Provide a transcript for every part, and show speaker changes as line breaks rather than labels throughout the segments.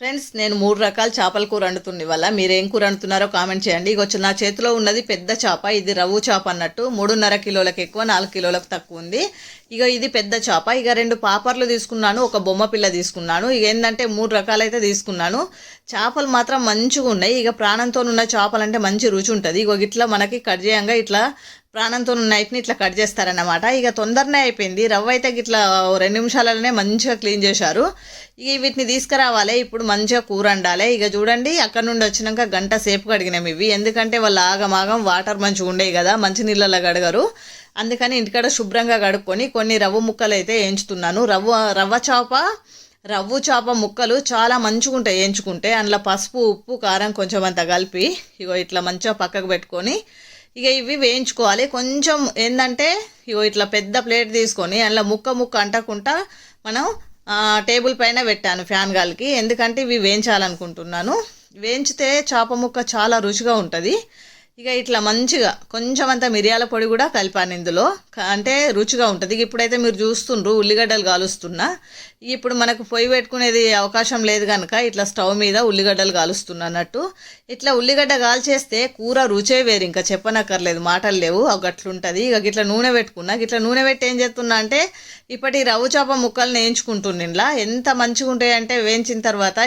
Friends నేను మూడు రకాల చేపల కూర వండుతుంది. వల్ల మీరు ఏం కూర వండుతున్నారో కామెంట్ చేయండి. ఇక నా చేతిలో ఉన్నది పెద్ద చేప. ఇది రవ్వు చేప అన్నట్టు. మూడున్నర కిలోలకు ఎక్కువ నాలుగు కిలోలకు తక్కువ ఉంది. ఇక ఇది పెద్ద చేప. ఇక రెండు పాపర్లు తీసుకున్నాను. ఒక బొమ్మ పిల్ల తీసుకున్నాను. ఇక ఏంటంటే మూడు రకాలైతే తీసుకున్నాను. చేపలు మాత్రం మంచిగా ఉన్నాయి ఇక ప్రాణంతో ఉన్న చేపలు అంటే మంచి రుచి ఉంటుంది. ఇక ఇట్లా మనకి కట్ చేయంగా ఇట్లా ప్రాణంతో నైఫ్ని నైట్ని ఇట్లా కట్ చేస్తారన్నమాట. ఇక తొందరనే అయిపోయింది. రవ్వ అయితే ఇట్లా రెండు నిమిషాలలోనే మంచిగా క్లీన్ చేశారు. ఇక వీటిని తీసుకురావాలి. ఇప్పుడు మంచిగా కూర వండాలి ఇక చూడండి అక్కడ నుండి వచ్చినాక గంట సేపు కడిగినాం ఇవి. ఎందుకంటే వాళ్ళు ఆగమాగం వాటర్ మంచిగా ఉండేవి కదా మంచి నీళ్ళలో కడగరు. అందుకని ఇంటికాడ శుభ్రంగా కడుక్కొని కొన్ని రవ్వ ముక్కలు అయితే వేయించుతున్నాను రవ్వ రవ్వ చేప రవ్వు చేప ముక్కలు చాలా మంచిగా ఉంటాయి వేయించుకుంటే అందులో పసుపు ఉప్పు కారం కొంచెం అంత కలిపి ఇగో ఇట్లా మంచిగా పక్కకు పెట్టుకొని ఇక ఇవి వేయించుకోవాలి. కొంచెం ఏంటంటే ఇగో ఇట్లా పెద్ద ప్లేట్ తీసుకొని అందులో ముక్క ముక్క అంటకుండా మనం టేబుల్ పైన పెట్టాను ఫ్యాన్ గాలికి. ఎందుకంటే ఇవి వేయించాలనుకుంటున్నాను. వేయించితే చేప ముక్క చాలా రుచిగా ఉంటుంది. ఇక ఇట్లా మంచిగా కొంచెం అంత మిరియాల పొడి కూడా కలిపాను ఇందులో. అంటే రుచిగా ఉంటుంది. ఇక ఇప్పుడైతే మీరు చూస్తుండ్రు ఉల్లిగడ్డలు కాలుస్తున్నా. ఇప్పుడు మనకు పొయ్యి పెట్టుకునేది అవకాశం లేదు కనుక ఇట్లా స్టవ్ మీద ఉల్లిగడ్డలు కాలుస్తున్నా అన్నట్టు. ఇట్లా ఉల్లిగడ్డ కాల్చేస్తే కూర రుచే వేరు. ఇంకా చెప్పనక్కర్లేదు మాటలు లేవు. అట్లుంటుంది ఇక ఇట్లా నూనె పెట్టుకున్నా. ఇట్లా నూనె పెట్టి ఏం చేస్తున్నా అంటే ఇప్పటి రవ్వు చేప ముక్కల్ని వేయించుకుంటుంది ఇంట్లో ఎంత మంచిగా ఉంటాయి అంటే వేయించిన తర్వాత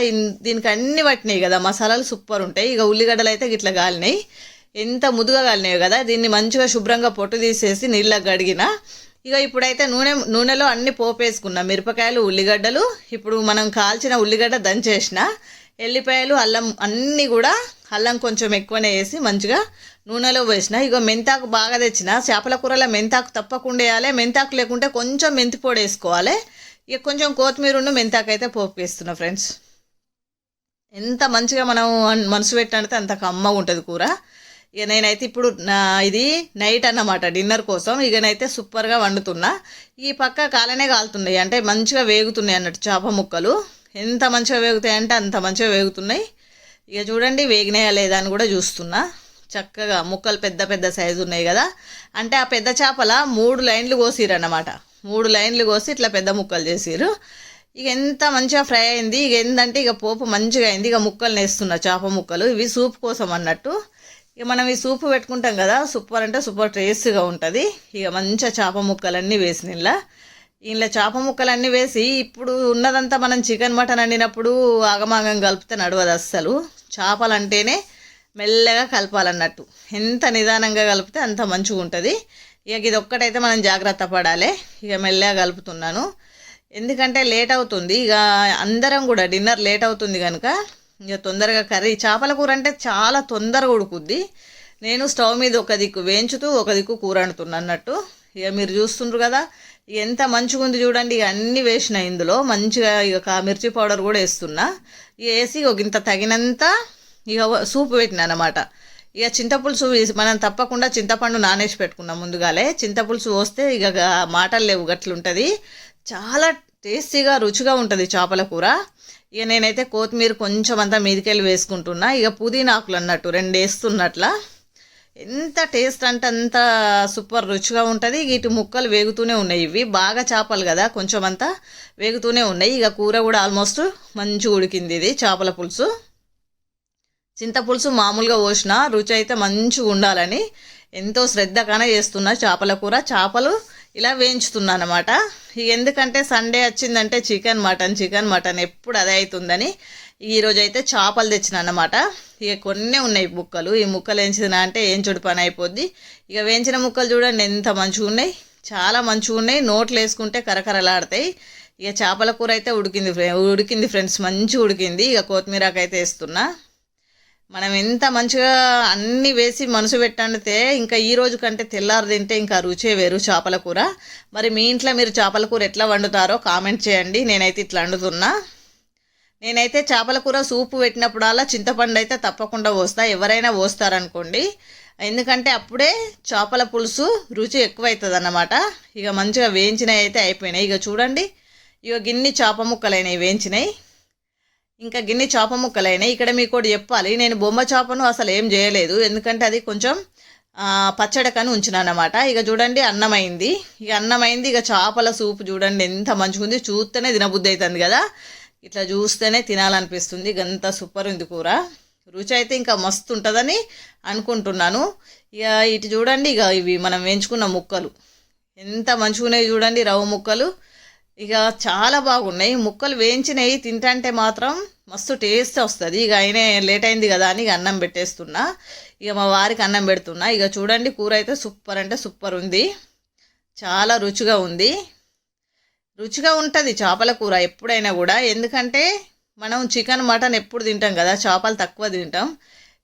దీనికి అన్ని పట్టినాయి కదా. మసాలాలు సూపర్ ఉంటాయి. ఇక ఉల్లిగడ్డలు అయితే ఇట్లా కాలినాయి. ఎంత ముదుగా కాలినాయి కదా దీన్ని మంచిగా శుభ్రంగా పొట్టు తీసేసి నీళ్ళకి కడిగిన. ఇక ఇప్పుడైతే నూనె నూనెలో అన్ని పోపేసుకున్నా. మిరపకాయలు ఉల్లిగడ్డలు ఇప్పుడు మనం కాల్చిన ఉల్లిగడ్డ దంచేసిన. ఎల్లిపాయలు అల్లం అన్నీ కూడా అల్లం కొంచెం ఎక్కువనే వేసి మంచిగా నూనెలో వేసిన ఇక మెంతాకు బాగా తెచ్చిన. చేపల కూరలో మెంతాకు తప్పకుండా వేయాలి. మెంతాకు లేకుంటే కొంచెం మెంతి పొడి వేసుకోవాలి. ఇక కొంచెం కొత్తిమీర మెంతాకు అయితే పోపు వేస్తున్నా ఫ్రెండ్స్. ఎంత మంచిగా మనం మనసు పెట్టినట్టు అంత కమ్మగా ఉంటుంది కూర. ఇక నేనైతే ఇప్పుడు నా ఇది నైట్ అన్నమాట డిన్నర్ కోసం. ఇక నేనైతే సూపర్గా వండుతున్నా. ఈ పక్క కాలనే కాలుతున్నాయి. అంటే మంచిగా వేగుతున్నాయి అన్నట్టు చేప ముక్కలు. ఎంత మంచిగా వేగుతాయి అంటే అంత మంచిగా వేగుతున్నాయి. ఇక చూడండి వేగినాయా లేదా అని కూడా చూస్తున్నా. చక్కగా ముక్కలు పెద్ద పెద్ద సైజు ఉన్నాయి కదా. అంటే ఆ పెద్ద చేపల మూడు లైన్లు కోసిరన్నమాట. మూడు లైన్లు కోసి ఇట్లా పెద్ద ముక్కలు చేసిరు ఇక ఎంత మంచిగా ఫ్రై అయింది. ఇక ఏంటంటే ఇక పోపు మంచిగా అయింది. ఇక ముక్కలు నేస్తున్నా చేప ముక్కలు. ఇవి సూప్ కోసం అన్నట్టు. ఇక మనం ఈ సూప్ పెట్టుకుంటాం కదా సూపర్ అంటే సూపర్ టేస్ట్గా ఉంటుంది. ఇక మంచిగా చేప ముక్కలన్నీ వేసిన ఇలా ఇలా చేప ముక్కలన్నీ వేసి ఇప్పుడు ఉన్నదంతా మనం చికెన్ మటన్ వండినప్పుడు ఆగమాగం కలిపితే నడవదు అస్సలు. చేపలు అంటేనే మెల్లగా కలపాలన్నట్టు. ఎంత నిదానంగా కలిపితే అంత మంచిగా ఉంటుంది. ఇక ఇది ఒక్కటైతే మనం జాగ్రత్త పడాలి. ఇక మెల్లగా కలుపుతున్నాను. ఎందుకంటే లేట్ అవుతుంది. ఇక అందరం కూడా డిన్నర్ లేట్ అవుతుంది కనుక ఇక తొందరగా కర్రీ. చేపల కూర అంటే చాలా తొందరగా ఉడుకుద్ది. నేను స్టవ్ మీద ఒక దిక్కు వేయించుతూ ఒక దిక్కు కూర వండుతున్నా అన్నట్టు. ఇక మీరు చూస్తుండ్రు కదా ఎంత మంచిగా ఉంది చూడండి. ఇక అన్నీ వేసిన ఇందులో. మంచిగా ఇక మిర్చి పౌడర్ కూడా వేస్తున్నా. ఇక వేసి ఒక ఇంత తగినంత ఇక సూప్ పెట్టిన అనమాట ఇక చింతపులుసు మనం తప్పకుండా చింతపండు నానేసి పెట్టుకున్నాం ముందుగాలే. చింతపులుసు పోస్తే ఇక మాటలు లేవు గట్లుంటుంది. చాలా టేస్టీగా రుచిగా ఉంటుంది చేపల కూర. ఇక నేనైతే కొత్తిమీర కొంచెం అంతా మీదికెళ్ళి వేసుకుంటున్నా. ఇక పుదీనాకులు అన్నట్టు రెండు వేస్తున్నట్ల. ఎంత టేస్ట్ అంటే అంత సూపర్ రుచిగా ఉంటుంది. ఇటు ముక్కలు వేగుతూనే ఉన్నాయి. ఇవి బాగా చేపలు కదా కొంచెం అంతా వేగుతూనే ఉన్నాయి. ఇక కూర కూడా ఆల్మోస్ట్ మంచిగా ఉడికింది ఇది చేపల పులుసు. చింతపులుసు మామూలుగా పోసిన రుచి అయితే మంచిగా ఉండాలని ఎంతో శ్రద్ధగానే చేస్తున్నా చేపల కూర. చేపలు ఇలా వేయించుతున్నాను అనమాట ఎందుకంటే సండే వచ్చిందంటే చికెన్ మటన్ చికెన్ మటన్ ఎప్పుడు అదే అవుతుందని ఈరోజు అయితే చేపలు తెచ్చిన అనమాట ఇక కొన్ని ఉన్నాయి ముక్కలు. ఈ ముక్కలు వేయించిన అంటే ఏం చూడు పని అయిపోద్ది. ఇక వేయించిన ముక్కలు చూడండి ఎంత మంచిగా ఉన్నాయి. చాలా మంచిగా ఉన్నాయి. నోట్లు వేసుకుంటే కరకరలాడతాయి. ఇక చేపల కూర అయితే ఉడికింది ఉడికింది ఫ్రెండ్స్. మంచిగా ఉడికింది. ఇక కొత్తిమీరకు అయితే వేస్తున్నా. మనం ఎంత మంచిగా అన్ని వేసి మనసు పెట్టండితే ఇంకా ఈ రోజు కంటే తెల్లారు తింటే ఇంకా రుచే వేరు చేపల కూర. మరి మీ ఇంట్లో మీరు చేపల కూర ఎట్లా వండుతారో కామెంట్ చేయండి. నేనైతే ఇట్లా వండుతున్నా. నేనైతే చేపల కూర సూపు పెట్టినప్పుడల్లా చింతపండు అయితే తప్పకుండా పోస్తా. ఎవరైనా పోస్తారనుకోండి. ఎందుకంటే అప్పుడే చేపల పులుసు రుచి ఎక్కువ అవుతుంది అన్నమాట ఇక మంచిగా వేయించినవి అయితే అయిపోయినాయి. ఇక చూడండి. ఇక గిన్ని చేప ముక్కలైనవి వేయించినాయి. ఇంకా గిన్నె చేప ముక్కలైనాయి. ఇక్కడ మీకు కూడా చెప్పాలి. నేను బొమ్మ చేపను అసలు ఏం చేయలేదు. ఎందుకంటే అది కొంచెం పచ్చడకని పచ్చడికని ఉంచిన అన్నమాట ఇక చూడండి అన్నమైంది. ఇక అన్నమైంది. ఇక చేపల సూప్ చూడండి ఎంత మంచిగా ఉంది చూస్తేనే తినబుద్ధి అవుతుంది కదా. ఇట్లా చూస్తేనే తినాలనిపిస్తుంది. అంత సూపర్ ఉంది కూర. రుచి అయితే ఇంకా మస్తు ఉంటుందని అనుకుంటున్నాను. ఇక ఇటు చూడండి ఇక ఇవి మనం వేయించుకున్న ముక్కలు. ఎంత మంచిగా ఉన్నాయి చూడండి రవ్వ ముక్కలు. ఇక చాలా బాగున్నాయి. ముక్కలు వేయించినవి తింటంటే మాత్రం మస్తు టేస్ట్ వస్తుంది. ఇక ఆయనే లేట్ అయింది కదా అని ఇక అన్నం పెట్టేస్తున్నా. ఇక మా వారికి అన్నం పెడుతున్నా. ఇక చూడండి కూర అయితే సూపర్ అంటే సూపర్ ఉంది. చాలా రుచిగా ఉంది. రుచిగా ఉంటుంది చేపల కూర ఎప్పుడైనా కూడా. ఎందుకంటే మనం చికెన్ మటన్ ఎప్పుడు తింటాం కదా చేపలు తక్కువ తింటాం.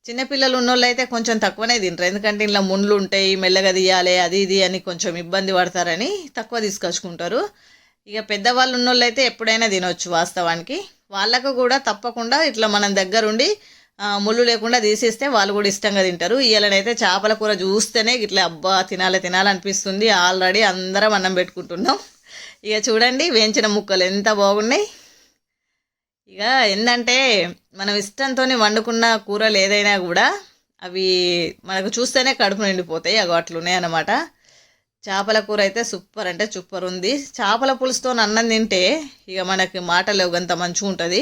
చిన్నపిల్లలు ఉన్నోళ్ళు అయితే కొంచెం తక్కువనే తింటారు. ఎందుకంటే ఇలా ముండ్లు ఉంటాయి మెల్లగా తీయాలి అది ఇది అని కొంచెం ఇబ్బంది పడతారని తక్కువ తీసుకొచ్చుకుంటారు. ఇక పెద్దవాళ్ళు ఉన్నోళ్ళు అయితే ఎప్పుడైనా తినొచ్చు వాస్తవానికి. వాళ్ళకు కూడా తప్పకుండా ఇట్లా మనం దగ్గరుండి ముళ్ళు లేకుండా తీసేస్తే వాళ్ళు కూడా ఇష్టంగా తింటారు. ఇవాళనైతే చేపల కూర చూస్తేనే ఇట్లా అబ్బా తినాలి తినాలనిపిస్తుంది. ఆల్రెడీ అందరం అన్నం పెట్టుకుంటున్నాం. ఇక చూడండి వేయించిన ముక్కలు ఎంత బాగున్నాయి. ఇక ఏంటంటే మనం ఇష్టంతో వండుకున్న కూరలు ఏదైనా కూడా అవి మనకు చూస్తేనే కడుపు నిండిపోతాయి. అవి అట్లున్నాయి అన్నమాట చేపల కూర అయితే సూపర్ అంటే సూపర్ ఉంది. చేపల పులుసుతో అన్నం తింటే ఇక మనకి మాటలు అంత మంచిగా ఉంటుంది.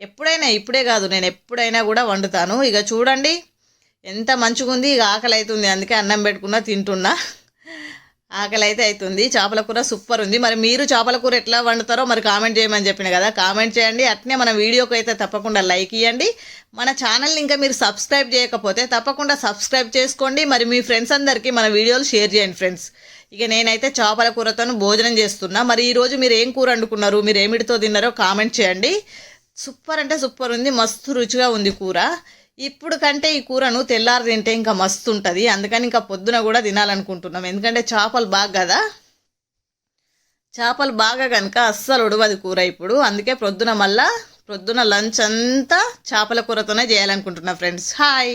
ఎప్పుడైనా ఇప్పుడే కాదు నేను ఎప్పుడైనా కూడా వండుతాను. ఇక చూడండి ఎంత మంచిగా ఉంది ఇక ఆకలి అవుతుంది అందుకే అన్నం పెట్టుకున్నా తింటున్నా. ఆకలి అయితే అవుతుంది చేపల కూర సూపర్ ఉంది. మరి మీరు చేపల కూర ఎట్లా వండుతారో మరి కామెంట్ చేయమని చెప్పిన కదా. కామెంట్ చేయండి. అట్నే మన వీడియోకి అయితే తప్పకుండా లైక్ ఇవ్వండి మన ఛానల్ని ఇంకా మీరు సబ్స్క్రైబ్ చేయకపోతే తప్పకుండా సబ్స్క్రైబ్ చేసుకోండి. మరి మీ ఫ్రెండ్స్ అందరికీ మన వీడియోలు షేర్ చేయండి ఫ్రెండ్స్. ఇక నేనైతే చేపల కూరతో భోజనం చేస్తున్నా. మరి ఈరోజు మీరు ఏం కూర వండుకున్నారు? మీరు ఏమిటితో తిన్నారో కామెంట్ చేయండి. సూపర్ అంటే సూపర్ ఉంది. మస్తు రుచిగా ఉంది కూర. ఇప్పుడు కంటే ఈ కూరను తెల్లారి తింటే ఇంకా మస్తు ఉంటుంది అందుకని ఇంకా పొద్దున కూడా తినాలనుకుంటున్నాం. ఎందుకంటే చేపలు బాగా కదా? చేపలు బాగా కనుక అస్సలు ఉడవదు కూర ఇప్పుడు. అందుకే ప్రొద్దున మళ్ళా ప్రొద్దున లంచ్ అంతా చేపల కూరతోనే చేయాలనుకుంటున్నా ఫ్రెండ్స్. హాయ్!